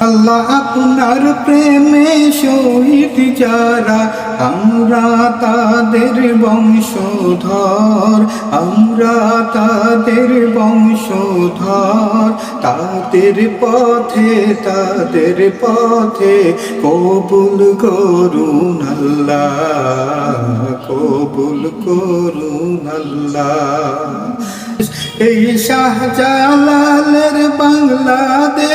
আল্লাহ আপনার প্রেমে শহীদ যারা, আমরা তাদের বংশধর, আমরা তাদের বংশধর। তাদের পথে তাদের পথে কবুল করুন আল্লাহ, কবুল করুন আল্লাহ। এই শাহজালালের বাংলাদেশ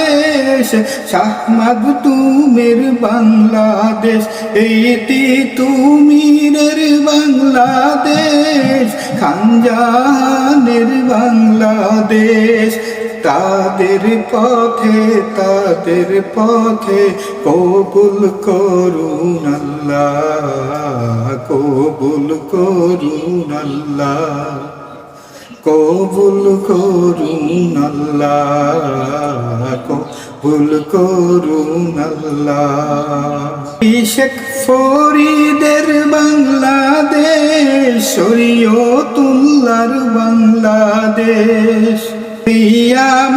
শাহ মাগতুমের বাংলাদেশ এই তিতুমিরের বাংলাদেশ খানজানের বাংলাদেশ। তাদের পথে তাদের পথে কবুল করুন আল্লাহ, কবুল করুন আল্লাহ, কবুল করুন আল্লাহ কবুল করুন শেখ ফরিদের বাংলাদেশ শরীয়তুল্লার বাংলাদেশ।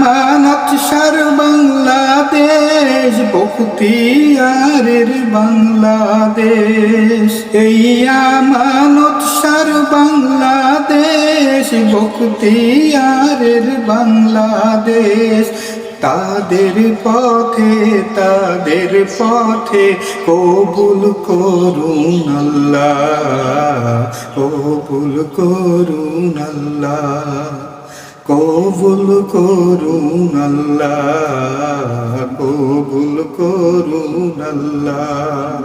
মানত সার বাংলাদেশ, বখতিয়ারের বাংলাদেশ। এই আমানত সার বাংলাদেশ, বখতিয়ারের বাংলাদেশ। তাদের পথে তাদের পথে কবুল করুন আল্লাহ, কবুল করুন আল্লাহ, কবুল করুন আল্লাহ, কবুল করুন আল্লাহ।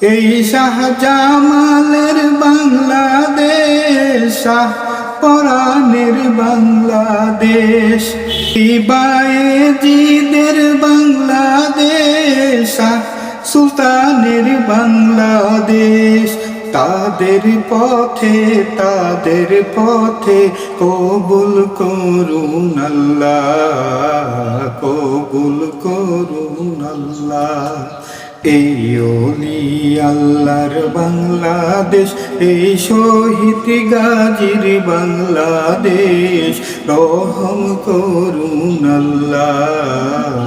এই শাহজামালের বাংলাদেশ, শাহ পরাণের বাংলাদেশ। জিদের বাংলাদেশ সুলতানের বাংলাদেশ। তাদের পথে তাদের পথে কবুল করুন আল্লাহ, কবুল করুন আল্লাহ। এই অলি আল্লাহর বাংলাদেশ এই শহীদ গাজির বাংলাদেশ রহম করুন আল্লাহ